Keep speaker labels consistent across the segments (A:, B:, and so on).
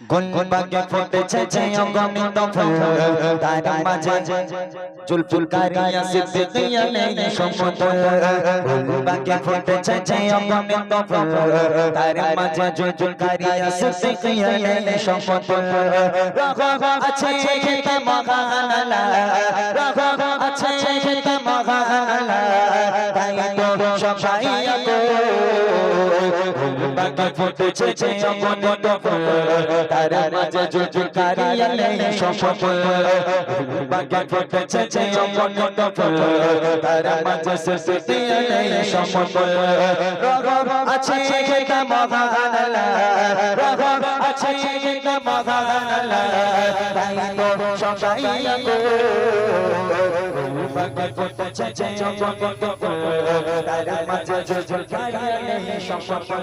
A: গুলবাগে ফুটেছে যে অগণিত ফুল। তার মাঝে জুলফুল কারিয়া সিদ্দিকিয়া নেই সমতুল গুলবাগে ফুটেছে যে অগণিত ফুল। তার মাঝে জুলফুল কারিয়া সিদ্দিকিয়া নেই সমতুল রঘব আছে খেতে মহানালা। রঘব আছে খেতে মহানালা। তাই তো সবাই বাকি ফুটেছে যে অগণিত তার মাঝে জুজু কারিয়া নেই সফল বাকি ফুটেছে যে অগণিত তার মাঝে সিদ্দিয়া নেই সফল রঘব আছে খেতে মহানালা, রঘব আছে খেতে মহানালা, তাই তো সবাই বাকি ফুটেছে যে অগণিত তার মাঝে জুজু কারিয়া নেই সফল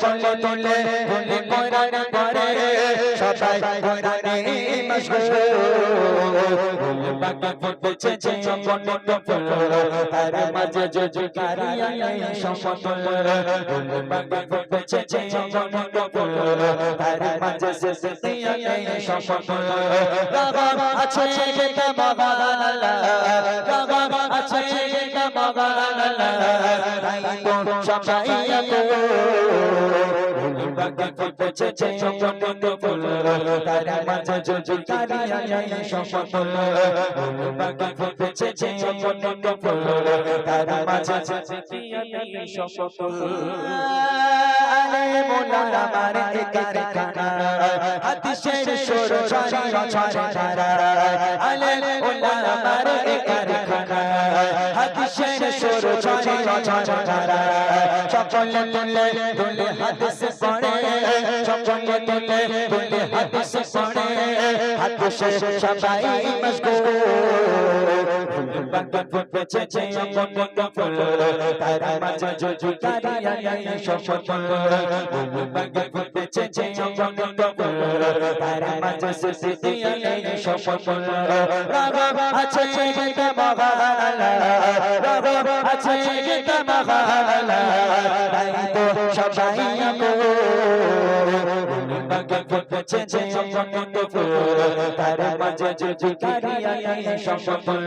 A: সকলে তোলে তোলে কোরআন পড়ে সবাই কোরআনে মশগুল বাকি ফুটেছে যে অগণিত ফুল তার মাঝে জুজু কারিয়া নেই সফল বাকি ফুটেছে যে অগণিত ফুল তার মাঝে সিদ্দিয়া নেই সফল রগব আছে মগানালা রগব আছে সফল আলে কানা হাদিসের সুর ছড়ে সকলে তুলে তুলে হাদিস পড়ে সকলে তুলে তুলে হাদিস পড়ে হাদিসে সবাই মশগুল তার মাঝে জুজু কারিয়া সফল তার মাঝে সিদ্দিয়া সফল রগব আছে খেতে মহানালা রগব আছে খেতে মহানালা তাই তো সবাই ফুল তার মাঝে জুজু কারিয়া সফল ফুল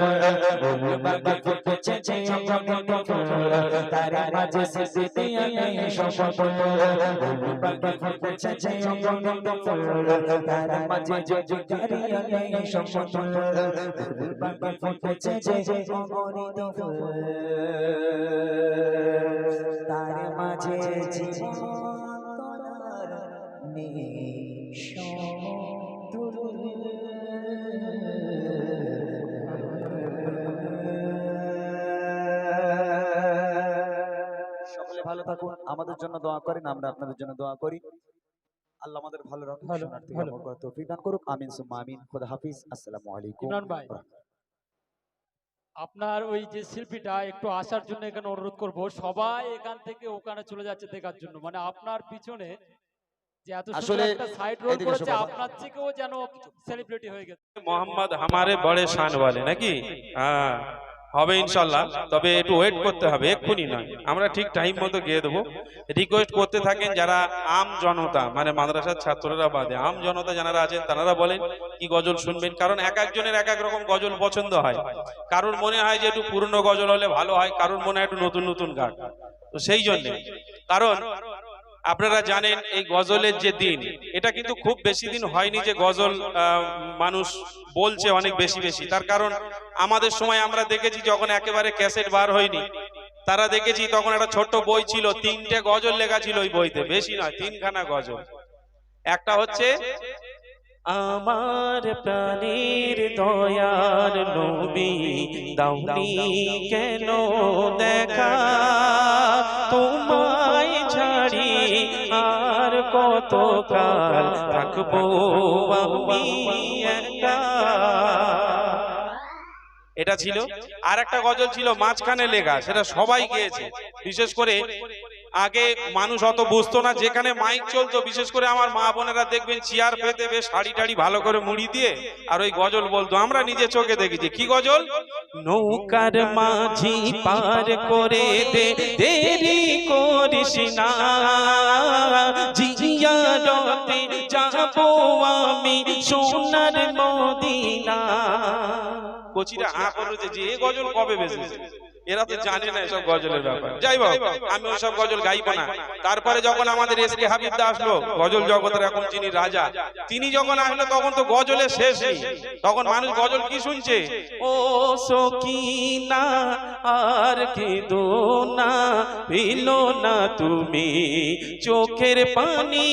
A: তার মাঝে সিদ্দিয়া সফল ফুল তার মাঝে জুজু কারিয়া সফল অগণিত ফুল তার মাঝে জীবন
B: সকলে ভালো থাকুন আমাদের জন্য দোয়া করেন আমরা আপনাদের জন্য দোয়া করি। আল্লাহ আমাদের ভালো রাখুন। আমল করার তৌফিক দান করুক আমিন সুম্মা আমিন। খোদা হাফিজ আসসালামু আলাইকুম
C: ইমরান ভাই। আপনার ওই যে শিল্পীটা একটু আসার জন্য এখানে অনুরোধ করব সবাই এখান থেকে ওখানে চলে যাচ্ছে দেখার জন্য। মানে আপনার পিছনে
B: আসলে
C: একটা সাইড রোল
B: এদিকে
C: করেছে
B: শোভা।
C: আপনার থেকেও যেন সেলিব্রিটি হয়ে গেছে।
D: মোহাম্মদ হামারে বড়ে শান বলে নাকি? হ্যাঁ হবে ইনশাল্লাহ। তবে একটু ওয়েট করতে হবে এক্ষুনি নয়। আমরা ঠিক টাইম মতো গিয়ে দেবো। রিকোয়েস্ট করতে থাকেন যারা আম জনতা মানে মাদ্রাসার ছাত্ররা বাদে আম জনতা যারা আছেন তারা বলেন কি গজল শুনবেন? কারণ এক একজনের এক এক রকম গজল পছন্দ হয়। কারোর মনে হয় যে একটু পুরনো গজল হলে ভালো হয় কারোর মনে হয় একটু নতুন নতুন গান। তো সেই জন্য। কারণ আপনারা জানেন এই গজলের যে দিন, এটা কিন্তু খুব বেশি দিন হয়নি যে গজল মানুষ বলছে অনেক বেশি বেশি। তার কারণ আমাদের সময় আমরা দেখেছি যখন একেবারে ক্যাসেট বার হয়নি, তারা দেখেছি তখন একটা ছোট্ট বই ছিল, তিনটে গজল লেখা ছিল ওই বইতে, বেশি নয়, তিনখানা গজল। একটা হচ্ছে, আমার প্রাণীর দয়ার নবী দাউনি কেন দেখা? ছাড়ি আর কত কাল থাকব আমি এটা ছিল। আর একটা গজল ছিল, মাঝখানে লেখা সেটা সবাই গিয়েছে। বিশেষ করে আগে মানুষ অত বুঝতো না, যেখানে মাইক চলতো, বিশেষ করে আমার মা বোনেরা দেখবেন চেয়ার পেতে বেশ শাড়ি টাড়ি ভালো করে মুড়ি দিয়ে আর ওই গজল বলতো। আমরা নিজে চোখে দেখেছি। কি গজল? নৌকার মাঝি পার করে দে, দেরি করিস না। জিয়ারতে যাব আমি সোনার মদিনা। কচিরা, আ যে গজল কবে বেজেছে? এরা তো জানে না এসব গজলের ব্যাপার। যাই হোক আমি ওইসব গজল গাইবো না। তারপরে যখন আমাদের এস কে হাবিব দা আসলো গজল জগতের এখন যিনি রাজা তিনি যখন আসলো তখন তো গজলের শেষ নেই। তখন মানুষ গজল কি শুনছে? ও সকিনা আর কি না পিলো না তুমি চোখের পানি।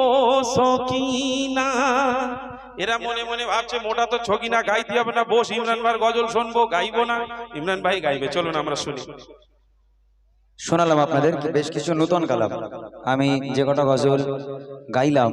D: ও সকিনা এরা মনে মনে ভাবছে, মোটা তো ছকিনা গাইতে হবে না, বস, ইমরান ভাই গজল শুনব, গাইবো না। ইমরান ভাই গাইবে, চলুন আমরা শুনি।
B: শোনালাম আপনাদের, বেশ কিছু নতুন কালাম। আমি যে কটা গজল গাইলাম